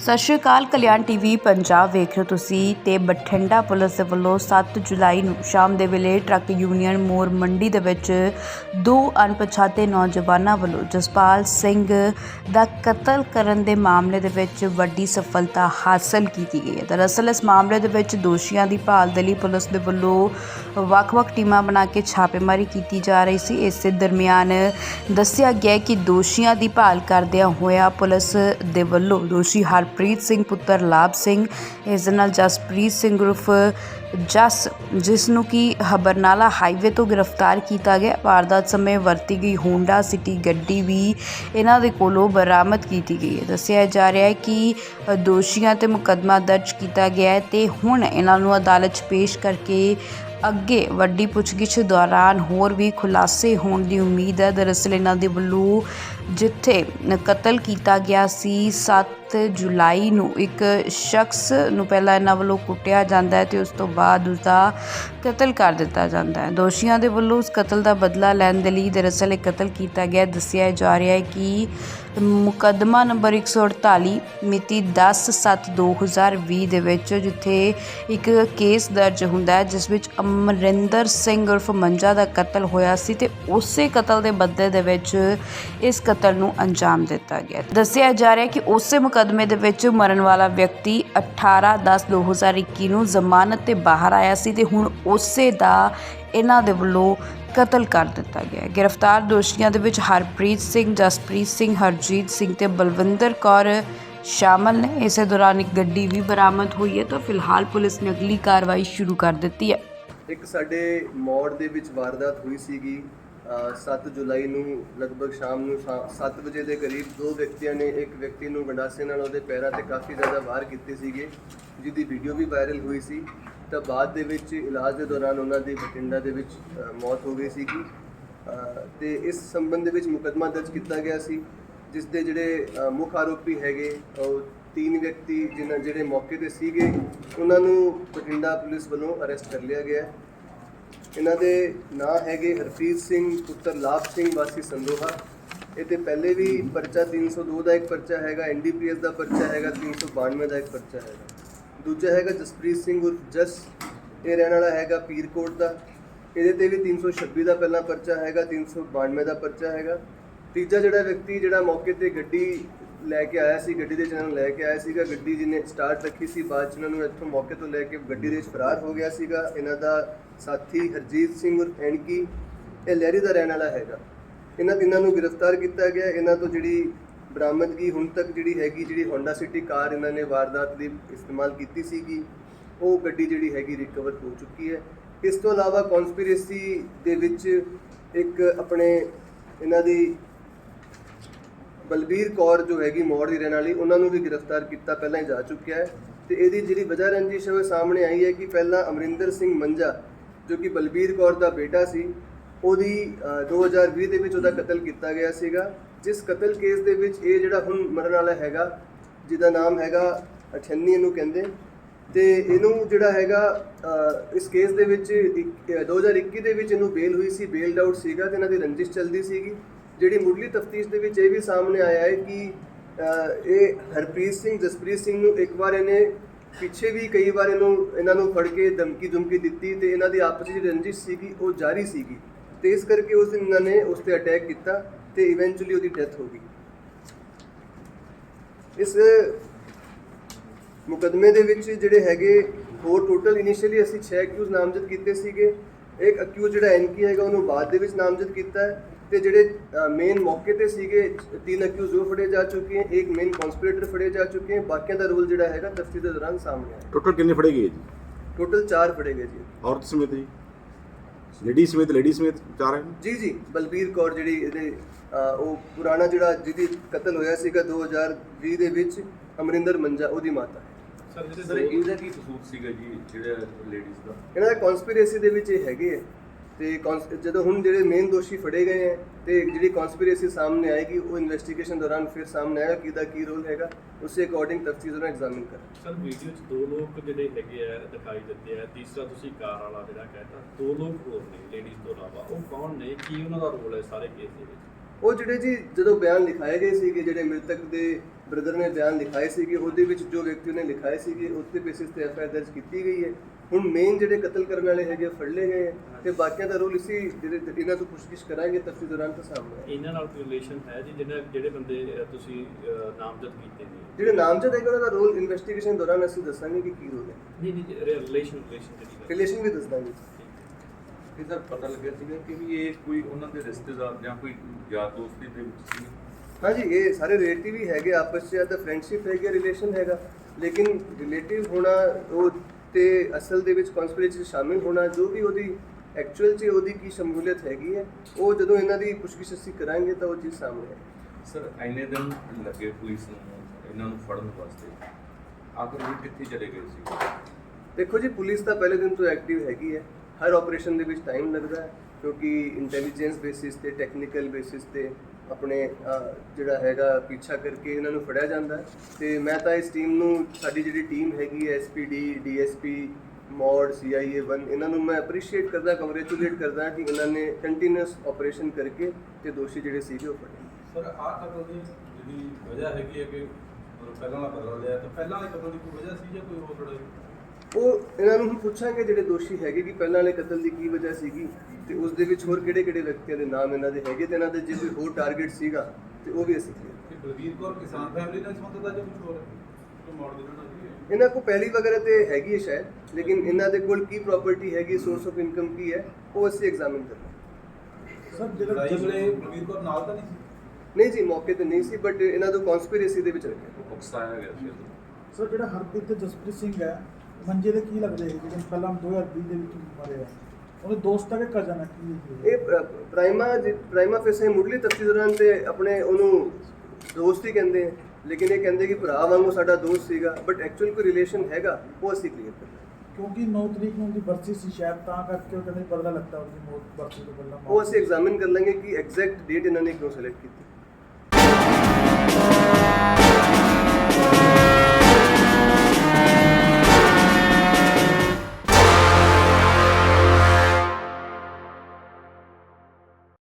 ਸਤਿ ਸ਼੍ਰੀ ਅਕਾਲ, ਕਲਿਆਣ ਟੀਵੀ ਪੰਜਾਬ ਵੇਖ ਰਹੇ ਹੋ ਤੁਸੀਂ ਤੇ ਬਠਿੰਡਾ ਪੁਲਿਸ ਦੇ ਵੱਲੋਂ 7 ਜੁਲਾਈ ਨੂੰ ਸ਼ਾਮ ਦੇ ਵੇਲੇ ਟਰੱਕ ਯੂਨੀਅਨ ਮੋਰ ਮੰਡੀ ਦੇ ਵਿੱਚ ਦੋ ਅਣਪਛਾਤੇ ਨੌਜਵਾਨਾਂ ਵੱਲੋਂ ਜਸਪਾਲ ਸਿੰਘ ਦਾ ਕਤਲ ਕਰਨ ਦੇ ਮਾਮਲੇ ਦੇ ਵਿੱਚ ਵੱਡੀ ਸਫਲਤਾ ਹਾਸਲ ਕੀਤੀ ਗਈ ਹੈ। ਦਰਅਸਲ, ਇਸ ਮਾਮਲੇ ਦੇ ਵਿੱਚ ਦੋਸ਼ੀਆਂ ਦੀ ਭਾਲ ਦੇ ਲਈ ਪੁਲਿਸ ਦੇ ਵੱਲੋਂ ਵੱਖ-ਵੱਖ ਟੀਮਾਂ ਬਣਾ ਕੇ ਛਾਪੇਮਾਰੀ ਕੀਤੀ ਜਾ ਰਹੀ ਸੀ। ਇਸ ਦਰਮਿਆਨ ਦੱਸਿਆ ਗਿਆ ਕਿ ਦੋਸ਼ੀਆਂ ਦੀ ਭਾਲ ਕਰਦਿਆਂ ਹੋਇਆ ਪੁਲਿਸ ਦੇ ਵੱਲੋਂ ਦੋਸ਼ੀ ਹਰਪ੍ਰੀਤ ਸਿੰਘ, ਪੁੱਤਰ ਲਾਭ ਸਿੰਘ। ਇਸ ਦੇ ਨਾਲ ਜਸਪ੍ਰੀਤ ਸਿੰਘ ਉਰਫ ਜਸ, ਜਿਸ ਨੂੰ ਕਿ ਹਬਰਨਾਲਾ ਹਾਈਵੇ ਤੋਂ ਗ੍ਰਿਫਤਾਰ ਕੀਤਾ ਗਿਆ। ਵਾਰਦਾਤ ਸਮੇਂ ਵਰਤੀ ਗਈ ਹੋਂਡਾ ਸਿਟੀ ਗੱਡੀ ਵੀ ਇਹਨਾਂ ਦੇ ਕੋਲੋਂ ਬਰਾਮਦ ਕੀਤੀ ਗਈ ਹੈ। ਦੱਸਿਆ ਜਾ ਰਿਹਾ ਹੈ ਕਿ ਦੋਸ਼ੀਆਂ ਤੇ ਮੁਕੱਦਮਾ ਦਰਜ ਕੀਤਾ ਗਿਆ ਹੈ ਤੇ ਹੁਣ ਇਹਨਾਂ ਨੂੰ ਅਦਾਲਤ 'ਚ ਪੇਸ਼ ਕਰਕੇ ਅੱਗੇ ਵੱਡੀ ਪੁੱਛਗਿੱਛ ਦੌਰਾਨ ਹੋਰ ਵੀ ਖੁਲਾਸੇ ਹੋਣ ਦੀ ਉਮੀਦ ਹੈ। ਦਰਅਸਲ ਇਹਨਾਂ ਦੇ ਵੱਲੋਂ ਜਿੱਥੇ ਕਤਲ ਕੀਤਾ ਗਿਆ ਸੀ 7 ਜੁਲਾਈ ਨੂੰ ਇੱਕ ਸ਼ਖਸ ਨੂੰ ਪਹਿਲਾਂ ਇਹਨਾਂ ਵੱਲੋਂ ਕੁੱਟਿਆ ਜਾਂਦਾ ਹੈ ਅਤੇ ਉਸ ਤੋਂ ਬਾਅਦ ਉਸਦਾ ਕਤਲ ਕਰ ਦਿੱਤਾ ਜਾਂਦਾ ਹੈ। ਦੋਸ਼ੀਆਂ ਦੇ ਵੱਲੋਂ ਉਸ ਕਤਲ ਦਾ ਬਦਲਾ ਲੈਣ ਦੇ ਲਈ ਦਰਅਸਲ ਇਹ ਕਤਲ ਕੀਤਾ ਗਿਆ। ਦੱਸਿਆ ਜਾ ਰਿਹਾ ਹੈ ਕਿ ਮੁਕੱਦਮਾ ਨੰਬਰ 148 ਮਿਤੀ 10/7/2020 ਦੇ ਵਿੱਚ ਜਿੱਥੇ ਇੱਕ ਕੇਸ ਦਰਜ ਹੁੰਦਾ ਹੈ, ਜਿਸ ਵਿੱਚ ਅਮਰਿੰਦਰ ਸਿੰਘ ਉਰਫ ਮੰਜਾ ਦਾ ਕਤਲ ਹੋਇਆ ਸੀ ਤੇ ਉਸੇ ਕਤਲ ਦੇ ਬਦਲੇ ਦੇ ਵਿੱਚ ਇਸ ਕਤਲ ਨੂੰ ਅੰਜਾਮ ਦਿੱਤਾ ਗਿਆ ਦੱਸਿਆ ਜਾ ਰਿਹਾ ਹੈ ਕਿ ਉਸੇ ਮੁਕੱਦਮੇ ਦੇ ਵਿੱਚ ਮਰਨ ਵਾਲਾ ਵਿਅਕਤੀ 18/10/2021 ਨੂੰ ਜ਼ਮਾਨਤ ਤੇ ਬਾਹਰ ਆਇਆ ਸੀ ਤੇ ਹੁਣ ਉਸੇ ਦਾ ਇਹਨਾਂ ਦੇ ਵੱਲੋਂ ਕਤਲ ਕਰ ਦਿੱਤਾ ਗਿਆ ਗ੍ਰਿਫਤਾਰ ਦੋਸ਼ੀਆਂ ਦੇ ਵਿੱਚ ਹਰਪ੍ਰੀਤ ਸਿੰਘ, ਜਸਪ੍ਰੀਤ ਸਿੰਘ, ਹਰਜੀਤ ਸਿੰਘ ਤੇ ਬਲਵਿੰਦਰ ਕੌਰ ਸ਼ਾਮਲ ਨੇ। ਇਸੇ ਦੌਰਾਨ ਇੱਕ ਗੱਡੀ ਵੀ ਬਰਾਮਦ ਹੋਈ ਹੈ ਤਾਂ ਫਿਲਹਾਲ ਪੁਲਿਸ ਨੇ ਅਗਲੀ ਕਾਰਵਾਈ ਸ਼ੁਰੂ ਕਰ ਦਿੱਤੀ ਹੈ। ਇੱਕ ਸਾਡੇ ਮੋੜ ਦੇ ਵਿੱਚ ਵਾਰਦਾਤ ਹੋਈ ਸੀਗੀ। 7 ਜੁਲਾਈ ਨੂੰ ਲਗਭਗ ਸ਼ਾਮ ਨੂੰ 7 ਵਜੇ ਦੇ ਕਰੀਬ ਦੋ ਵਿਅਕਤੀਆਂ ਨੇ ਇੱਕ ਵਿਅਕਤੀ ਨੂੰ ਗੰਡਾਸੇ ਨਾਲ ਉਹਦੇ ਪੈਰਾਂ ਤੇ ਕਾਫੀ ਜ਼ਿਆਦਾ ਵਾਰ ਕੀਤੇ ਸੀਗੇ ਜਿਹਦੀ ਵੀਡੀਓ ਵੀ ਵਾਇਰਲ ਹੋਈ ਸੀ। ਤਾਂ ਬਾਅਦ ਦੇ ਵਿੱਚ ਇਲਾਜ ਦੇ ਦੌਰਾਨ ਉਹਨਾਂ ਦੀ ਬਠਿੰਡਾ ਦੇ ਵਿੱਚ ਮੌਤ ਹੋ ਗਈ ਸੀਗੀ। ਅ, ਤੇ ਇਸ ਸੰਬੰਧ ਦੇ ਵਿੱਚ ਮੁਕੱਦਮਾ ਦਰਜ ਕੀਤਾ ਗਿਆ ਸੀ ਜਿਸ ਦੇ ਜਿਹੜੇ ਮੁੱਖ ਆਰੋਪੀ ਹੈਗੇ ਉਹ ਤਿੰਨ ਵਿਅਕਤੀ ਜਿਨ੍ਹਾਂ ਜਿਹੜੇ ਮੌਕੇ ਤੇ ਸੀਗੇ ਉਹਨਾਂ ਨੂੰ ਬਠਿੰਡਾ ਪੁਲਿਸ ਵੱਲੋਂ ਅਰੈਸਟ ਕਰ ਲਿਆ ਗਿਆ। ਇਹਨਾਂ ਦੇ ਨਾਂ ਹੈਗੇ ਹਰਪ੍ਰੀਤ ਸਿੰਘ, ਪੁੱਤਰ ਲਾਭ ਸਿੰਘ, ਵਾਸੀ ਸੰਦੋਹਾ। ਇਹ ਤੇ ਪਹਿਲੇ ਵੀ ਪਰਚਾ 302 ਦਾ ਇੱਕ ਪਰਚਾ ਹੈਗਾ ਐਨਡੀਪੀਐਸ ਦਾ ਪਰਚਾ ਹੈਗਾ 392 ਦਾ ਇੱਕ ਪਰਚਾ ਹੈਗਾ। ਦੂਜਾ ਹੈਗਾ ਜਸਪ੍ਰੀਤ ਸਿੰਘ ਉਰਫ ਜਸ, ਇਹ ਰਹਿਣ ਵਾਲਾ ਹੈਗਾ ਪੀਰਕੋਟ ਦਾ। ਇਹਦੇ ਤੇ ਵੀ 326 ਦਾ ਪਹਿਲਾ ਪਰਚਾ ਹੈਗਾ 392 ਦਾ ਪਰਚਾ ਹੈਗਾ। ਤੀਜਾ ਜਿਹੜਾ ਵਿਅਕਤੀ ਜਿਹੜਾ ਮੌਕੇ ਤੇ ਗੱਡੀ ਲੈ ਕੇ ਆਇਆ ਸੀ, ਗੱਡੀ ਦੇ ਜਿਹਨਾਂ ਨੂੰ ਲੈ ਕੇ ਆਇਆ ਸੀਗਾ, ਗੱਡੀ ਜਿਹਨੇ ਸਟਾਰਟ ਰੱਖੀ ਸੀ, ਬਾਅਦ ਚ ਇਹਨਾਂ ਨੂੰ ਇੱਥੋਂ ਮੌਕੇ ਤੋਂ ਲੈ ਕੇ ਗੱਡੀ ਦੇ ਵਿੱਚ ਫਰਾਰ ਹੋ ਗਿਆ ਸੀਗਾ। ਇਹਨਾਂ ਦਾ ਸਾਥੀ ਹਰਜੀਤ ਸਿੰਘ ਉਰਫ ਐਨਕੀ, ਇਹ ਲਹਿਰੀ ਦਾ ਰਹਿਣ ਵਾਲਾ ਹੈਗਾ। ਇਹਨਾਂ ਤਿੰਨਾਂ ਨੂੰ ਗ੍ਰਿਫਤਾਰ ਕੀਤਾ ਗਿਆ। ਇਹਨਾਂ ਤੋਂ ਜਿਹੜੀ ਬਰਾਮਦਗੀ ਹੁਣ ਤੱਕ ਜਿਹੜੀ ਹੈਗੀ, ਜਿਹੜੀ ਹੋਂਡਾ ਸਿਟੀ ਕਾਰ ਇਹਨਾਂ ਨੇ ਵਾਰਦਾਤ ਦੀ ਇਸਤੇਮਾਲ ਕੀਤੀ ਸੀਗੀ, ਉਹ ਗੱਡੀ ਜਿਹੜੀ ਹੈਗੀ ਰਿਕਵਰ ਹੋ ਚੁੱਕੀ ਹੈ। ਇਸ ਤੋਂ ਇਲਾਵਾ ਕਨਸਪੀਰੇਸੀ ਦੇ ਵਿੱਚ ਇੱਕ ਆਪਣੇ ਇਹਨਾਂ ਦੀ ਬਲਬੀਰ ਕੌਰ ਜੋ ਹੈਗੀ ਮੋੜ ਦੀ ਰਹਿਣ ਵਾਲੀ ਉਹਨਾਂ ਨੂੰ ਵੀ ਗ੍ਰਿਫਤਾਰ ਕੀਤਾ ਪਹਿਲਾਂ ਹੀ ਜਾ ਚੁੱਕਿਆ ਹੈ। ਤੇ ਇਹਦੀ ਜਿਹੜੀ ਵਜ੍ਹਾ ਰੰਜਿਸ਼ ਹੋਵੇ ਸਾਹਮਣੇ ਆਈ ਹੈ ਕਿ ਪਹਿਲਾਂ ਅਮਰਿੰਦਰ ਸਿੰਘ ਮੰਜਾ ਜੋ ਕਿ ਬਲਬੀਰ ਕੌਰ ਦਾ ਬੇਟਾ ਸੀ ਉਹਦੀ ਅ, 2020 ਦੇ ਵਿੱਚ ਉਹਦਾ ਕਤਲ ਕੀਤਾ ਗਿਆ ਸੀਗਾ। ਜਿਸ ਕਤਲ ਕੇਸ ਦੇ ਵਿੱਚ ਇਹ ਜਿਹੜਾ ਹੁਣ ਮਰਨ ਵਾਲਾ ਹੈਗਾ ਜਿਹਦਾ ਨਾਮ ਹੈਗਾ 98 ਇਹਨੂੰ ਕਹਿੰਦੇ। ਤੇ ਇਹਨੂੰ ਜਿਹੜਾ ਹੈਗਾ ਇਸ ਕੇਸ ਦੇ ਵਿੱਚ ਇੱਕ- ਅ, 2021 ਦੇ ਵਿੱਚ ਇਹਨੂੰ ਬੇਲ ਹੋਈ ਸੀ ਬੇਲਡ ਆਊਟ ਸੀਗਾ ਤੇ ਇਹਨਾਂ ਦੀ ਰੰਜਿਸ਼ ਚੱਲਦੀ ਸੀਗੀ। ਜਿਹੜੀ ਮੁੱਢਲੀ ਤਫਤੀਸ਼ ਦੇ ਵਿੱਚ ਇਹ ਵੀ ਸਾਹਮਣੇ ਆਇਆ ਹੈ ਕਿ ਇਹ ਹਰਪ੍ਰੀਤ ਸਿੰਘ, ਜਸਪ੍ਰੀਤ ਸਿੰਘ ਨੂੰ ਇੱਕ ਵਾਰ ਇਹਨੇ ਪਿੱਛੇ ਵੀ ਕਈ ਵਾਰ ਇਹਨੂੰ, ਇਹਨਾਂ ਨੂੰ ਫੜ ਕੇ ਧਮਕੀ ਧਮਕੀ ਦਿੱਤੀ ਤੇ ਇਹਨਾਂ ਦੀ ਆਪਸ ਵਿੱਚ ਰੰਜਿਸ਼ ਸੀਗੀ, ਉਹ ਜਾਰੀ ਸੀਗੀ। ਤੇ ਇਸ ਕਰਕੇ ਉਸ ਦਿਨ ਇਹਨਾਂ ਨੇ ਉਸ ਤੇ ਅਟੈਕ ਕੀਤਾ ਤੇ ਇਵੈਂਚੁਅਲੀ ਉਹਦੀ ਡੈਥ ਹੋ ਗਈ। ਇਸ ਮੁਕਦਮੇ ਦੇ ਵਿੱਚ ਜਿਹੜੇ ਹੈਗੇ, ਹੋਰ ਟੋਟਲ ਇਨੀਸ਼ੀਅਲੀ ਅਸੀਂ 6 ਅਕਿਊਜ਼ ਨਾਮਜ਼ਦ ਕੀਤੇ ਸੀਗੇ। ਇੱਕ ਅਕਿਊਜ਼ ਜਿਹੜਾ ਐਨਕੀ ਹੈਗਾ, ਉਹਨੂੰ ਬਾਅਦ ਦੇ ਵਿੱਚ ਨਾਮਜ਼ਦ ਕੀਤਾ ਹੈ। ਤੇ ਜਿਹੜੇ ਮੇਨ ਮੌਕੇ ਤੇ ਸੀਗੇ ਤਿੰਨ ਅਕਿਊਜ਼ ਉਹ ਫੜੇ ਜਾ ਚੁੱਕੇ ਹਨ ਇੱਕ ਮੇਨ ਕਨਸਪੀਰੇਟਰ ਫੜੇ ਜਾ ਚੁੱਕੇ ਹਨ ਬਾਕੀਆਂ ਦਾ ਰੋਲ ਜਿਹੜਾ ਹੈਗਾ ਤਫਤੀਸ਼ ਦੇ ਦੌਰਾਨ ਸਾਹਮਣੇ ਆਇਆ। ਟੋਟਲ ਕਿੰਨੇ ਫੜੇ ਗਏ ਜੀ? ਟੋਟਲ 4 ਫੜੇ ਗਏ ਜੀ। ਔਰਤ ਸਮੇਤ ਜੀ? ਲੇਡੀ ਸਮੇਤ ਲੇਡੀ ਸਮੇਤ ਚਾਰ ਹੈ? ਜੀ ਜੀ ਬਲਬੀਰ ਕੌਰ ਜਿਹੜੀ ਇਹਦੇ ਉਹ ਪੁਰਾਣਾ ਜਿਹੜਾ ਜਿਹਦੀ ਕਤਲ ਹੋਇਆ ਸੀਗਾ 2020 ਦੇ ਵਿੱਚ ਅਮਰਿੰਦਰ ਮੰਜਾ ਉਹਦੀ ਮਾਤਾ ਸਰ ਜਿਹੜੇ ਸਰ ਇਹਦਾ ਕੀ ਕਸੂਰ ਸੀਗਾ ਜੀ ਜਿਹੜੇ ਲੇਡੀਜ਼ ਦਾ? ਇਹਨਾਂ ਦਾ ਕਨਸਪੀਰੇਸੀ ਦੇ ਵਿੱਚ ਇਹ ਹੈਗੇ ਤੇ ਜਦੋਂ ਹੁਣ ਜਿਹੜੇ ਮੇਨ ਦੋਸ਼ੀ ਫੜੇ ਗਏ ਹੈ ਤੇ ਜਿਹੜੀ ਕਨਸਪੀਰੇਸੀ ਸਾਹਮਣੇ ਆਏਗੀ ਉਹ ਇਨਵੈਸਟੀਗੇਸ਼ਨ ਦੌਰਾਨ ਫਿਰ ਸਾਹਮਣੇ ਆਏਗਾ ਕਿਹਦਾ ਕੀ ਰੋਲ ਹੈਗਾ ਉਸੇ ਅਕੋਰਡਿੰਗ ਤਫਤੀਸ਼ ਉਹਨਾਂ ਐਗਜ਼ਾਮਿਨ ਕਰ ਸਰ ਵੀਡੀਓ 'ਚ ਦੋ ਲੋਕ ਜਿਹੜੇ ਹੈਗੇ ਆ ਦਿਖਾਈ ਦਿੰਦੇ ਆ ਤੀਸਰਾ ਤੁਸੀਂ ਕਾਰ ਵਾਲਾ ਜਿਹੜਾ ਕਹਿੰਦਾ ਦੋ ਲੋਕ ਹੋਰ ਨੇ ਲੇਡੀਜ਼ ਤੋਂ ਇਲਾਵਾ ਉਹ ਕੌਣ ਨੇ ਕੀ ਉਹਨਾਂ ਦਾ ਰੋਲ ਹੈ ਸਾਰੇ ਕੇਸ ਦੇ ਵਿੱਚ? ਉਹ ਜਿਹੜੇ ਜੀ ਜਦੋਂ ਬਿਆਨ ਲਿਖਾਏ ਗਏ ਸੀਗੇ ਜਿਹੜੇ ਮ੍ਰਿਤਕ ਦੇ ਬ੍ਰਦਰ ਨੇ ਬਿਆਨ ਲਿਖਾਏ ਸੀਗੇ ਉਹਦੇ ਵਿੱਚ ਜੋ ਵਿਅਕਤੀ ਨੇ ਲਿਖਾਏ ਸੀਗੇ ਉੱਤੇ ਬੇਸਿਸ ਤੇ ਐਫ ਆਈ ਆਰ ਦਰਜ ਕੀਤੀ ਗਈ ਹੈ। ਹੁਣ ਮੇਨ ਜਿਹੜੇ ਕਤਲ ਕਰਨ ਵਾਲੇ ਹੈਗੇ ਫੜ ਲਏ ਗਏ ਹੈ ਤੇ ਬਾਕੀਆਂ ਦਾ ਰੋਲ ਇਸੀ ਜਿਹੜੇ ਇਹਨਾਂ ਤੋਂ ਪੁੱਛਗਿੱਛ ਕਰਾਂਗੇ ਤਫਸੀਲ ਦੌਰਾਨ ਤਾਂ ਸਾਹਮਣੇ। ਇਹਨਾਂ ਨਾਲ ਕੋਈ ਰਿਲੇਸ਼ਨ ਹੈ ਜੀ ਜਿਹਨਾਂ ਜਿਹੜੇ ਬੰਦੇ ਤੁਸੀਂ ਨਾਮਜ਼ਦ ਕੀਤੇ ਨੇ? ਜਿਹੜੇ ਨਾਮਜ਼ਦ ਹੈਗਾ ਉਹਨਾਂ ਦਾ ਰੋਲ ਇਨਵੈਸਟੀਗੇਸ਼ਨ ਦੌਰਾਨ ਅਸੀਂ ਦੱਸਾਂਗੇ ਕਿ ਕੀ ਰੋਲ ਹੈ। ਨਹੀਂ ਨਹੀਂ ਰਿਲੇਸ਼ਨ ਰਿਲੇਸ਼ਨ ਜਿਹੜੀ ਰਿਲੇਸ਼ਨ ਵੀ ਦੱਸ ਦਾਂਗੇ ਇਹ ਸਰ ਪਤਾ ਲੱਗਿਆ ਸੀਗਾ ਕਿ ਵੀ ਇਹ ਕੋਈ ਉਹਨਾਂ ਦੇ ਰਿਸ਼ਤੇਦਾਰ ਜਾਂ ਕੋਈ ਯਾਰ ਦੋਸਤੀ ਦੇ ਵਿੱਚ ਸੀ। ਹਾਂਜੀ ਇਹ ਸਾਰੇ ਰਿਲੇਟਿਵ ਹੀ ਹੈਗੇ ਆਪਸ 'ਚ ਜਾਂ ਤਾਂ ਫਰੈਂਡਸ਼ਿਪ ਹੈਗੀ ਰਿਲੇਸ਼ਨ ਹੈਗਾ। ਲੇਕਿਨ ਰਿਲੇਟਿਵ ਹੋਣਾ ਉਹ ਤੇ ਅਸਲ ਦੇ ਵਿੱਚ ਕਨਸਪੀਰੇਸੀ ਸ਼ਾਮਿਲ ਹੋਣਾ ਜੋ ਵੀ ਉਹਦੀ ਐਕਚੁਅਲ 'ਚ ਉਹਦੀ ਕੀ ਸ਼ਮੂਲੀਅਤ ਹੈਗੀ ਹੈ ਉਹ ਜਦੋਂ ਇਹਨਾਂ ਦੀ ਪੁੱਛਗਿੱਛ ਅਸੀਂ ਕਰਾਂਗੇ ਤਾਂ ਉਹ ਚੀਜ਼ ਸਾਹਮਣੇ ਆਏਗੀ। ਸਰ ਇੰਨੇ ਦਿਨ ਲੱਗੇ ਪੁਲਿਸ ਨੂੰ ਇਹਨਾਂ ਨੂੰ ਫੜਨ ਵਾਸਤੇ। ਆਖਰ ਵੀ ਕਿੱਥੇ ਚਲੇ ਗਏ ਸੀ? ਦੇਖੋ ਜੀ ਪੁਲਿਸ ਤਾਂ ਪਹਿਲੇ ਦਿਨ ਤੋਂ ਐਕਟਿਵ ਹੈਗੀ ਹੈ। ਹਰ ਆਪਰੇਸ਼ਨ ਦੇ ਵਿੱਚ ਟਾਈਮ ਲੱਗਦਾ ਹੈ ਕਿਉਂਕਿ ਇੰਟੈਲੀਜੈਂਸ ਬੇਸਿਸ ਤੇ ਟੈਕਨੀਕਲ ਬੇਸਿਸ ਤੇ ਆਪਣੇ ਜਿਹੜਾ ਹੈਗਾ ਪਿੱਛਾ ਕਰਕੇ ਇਹਨਾਂ ਨੂੰ ਫੜਿਆ ਜਾਂਦਾ ਹੈ। ਤੇ ਮੈਂ ਤਾਂ ਇਸ ਟੀਮ ਨੂੰ, ਸਾਡੀ ਜਿਹੜੀ ਟੀਮ ਹੈਗੀ ਹੈ ਐਸਪੀਡੀ ਡੀਐਸਪੀ ਮੋਡ ਸੀਆਈਏ 1 ਇਹਨਾਂ ਨੂੰ ਮੈਂ ਅਪਰੀਸ਼ੀਏਟ ਕਰਦਾ ਕੰਗ੍ਰੈਚੁਲੇਟ ਕਰਦਾ ਕਿ ਇਹਨਾਂ ਨੇ ਕੰਟੀਨਿਊਸ ਆਪਰੇਸ਼ਨ ਕਰਕੇ ਤੇ ਦੋਸ਼ੀ ਜਿਹੜੇ ਸੀਗੇ ਉਹ ਫੜੇ। ਸਰ, ਆਹ ਕਤਲ ਦੀ ਜਿਹੜੀ ਵਜ੍ਹਾ ਹੈਗੀ ਹੈ ਕਿ ਪਹਿਲਾਂ ਵਾਲਾ ਬਦਲ ਲਿਆ, ਤਾਂ ਪਹਿਲਾਂ ਵਾਲੇ ਕਤਲ ਦੀ ਕੋਈ ਵਜ੍ਹਾ ਸੀ ਜਾਂ ਕੋਈ ਹੋਰ ਥੋੜਾ ਉਹ ਇਹਨਾਂ ਨੂੰ ਹੁਣ ਪੁੱਛਾਂਗੇ ਜਿਹੜੇ ਦੋਸ਼ੀ ਹੈਗੇ ਕਿ ਪਹਿਲਾਂ ਵਾਲੇ ਕਤਲ ਦੀ ਕੀ ਵਜ੍ਹਾ ਸੀਗੀ ਤੇ ਉਸ ਦੇ ਵਿੱਚ ਹੋਰ ਕਿਹੜੇ ਕਿਹੜੇ ਵਿਅਕਤੀਆਂ ਦੇ ਨਾਮ ਇਹਨਾਂ ਦੇ ਹੈਗੇ ਤੇ ਇਹਨਾਂ ਦੇ ਜੇ ਕੋਈ ਹੋਰ ਟਾਰਗੇਟ ਸੀਗਾ ਤੇ ਉਹ ਵੀ ਅਸੀਂ ਕਿ ਬਲਵੀਰ ਕੌਰ ਕਿਸਾਨ ਫੈਮਿਲੀ ਨਾਲ ਸੰਬੰਧਿਤ ਹੈ ਜਾਂ ਕੁਝ ਹੋਰ? ਹੈ ਦੇ ਇਹਨਾਂ ਕੋਲ ਪਹਿਲੀ ਵਗੈਰਾ ਤੇ ਹੈਗੀ ਹੈ ਸ਼ਾਇਦ ਲੇਕਿਨ ਇਹਨਾਂ ਦੇ ਕੋਲ ਕੀ ਪ੍ਰਾਪਰਟੀ ਹੈਗੀ ਸੋਰਸ ਆਫ ਇਨਕਮ ਕੀ ਹੈ ਉਹ ਅਸੀਂ ਐਗਜ਼ਾਮਿਨ ਕਰਨਾ ਸਰ ਜਿਹੜਾ ਜਿਹੜੇ ਬਲਵੀਰ ਕੌਰ ਨਾਲ ਤਾਂ ਨਹੀਂ ਸੀ? ਨਹੀਂ ਜੀ ਮੌਕੇ ਤੇ ਨਹੀਂ ਸੀ ਬਟ ਇਹਨਾਂ ਤੋਂ ਕਨਸਪੀਰੇਸੀ ਦੇ ਵਿੱਚ ਰੱਖਿਆ ਉਕਸਾਇਆ ਗਿਆ ਸੀ। ਸਰ ਜਿਹੜਾ ਹਰਪ੍ਰੀਤ ਤੇ ਜਸਪ੍ਰੀਤ ਸਿੰਘ ਹੈ ਮੰਜੇ ਦੇ ਕੀ ਲੱਗਦੇ ਹੈ ਜਿਹੜੇ ਪਹਿਲਾਂ 2020 ਦੇ ਵਿੱਚ ਮਰੇ ਆ? ਉਹਦੇ ਦੋਸਤ ਹੈ ਕਿ ਕਜ਼ਨ ਹੈ ਕੀ ਹੈ ਇਹ ਪ੍ਰਾਈਮਾ ਪ੍ਰਾਈਮਾ ਫੇਸੇ ਮੁੱਢਲੀ ਤਫਤੀਸ਼ ਦੌਰਾਨ ਤੇ ਆਪਣੇ ਉਹਨੂੰ ਦੋਸਤ ਹੀ ਕਹਿੰਦੇ ਆ। ਲੇਕਿਨ ਇਹ ਕਹਿੰਦੇ ਕਿ ਭਰਾ ਵਾਂਗੂ ਸਾਡਾ ਦੋਸਤ ਸੀਗਾ ਬਟ ਐਕਚੁਅਲ ਕੋਈ ਰਿਲੇਸ਼ਨ ਹੈਗਾ ਉਹ ਅਸੀਂ ਕਲੀਅਰ ਕਰਨਾ ਕਿਉਂਕਿ 9 ਤਰੀਕ ਨੂੰ ਉਹਦੀ ਬਰਸੀ ਸੀ ਸ਼ਾਇਦ ਤਾਂ ਕਰਕੇ ਉਹ ਕਹਿੰਦੇ ਪਤਾ ਲੱਗਦਾ ਉਹਦੀ ਮੌਤ ਬਰਸੀ ਤੋਂ ਪਹਿਲਾਂ ਉਹ ਅਸੀਂ ਐਗਜ਼ਾਮਿਨ ਕਰ ਲਾਂਗੇ ਕਿ ਐਗਜ਼ੈਕਟ ਡੇਟ ਇਹਨਾਂ ਨੇ ਕਿਉਂ ਸਿਲੈਕਟ ਕੀਤੀ।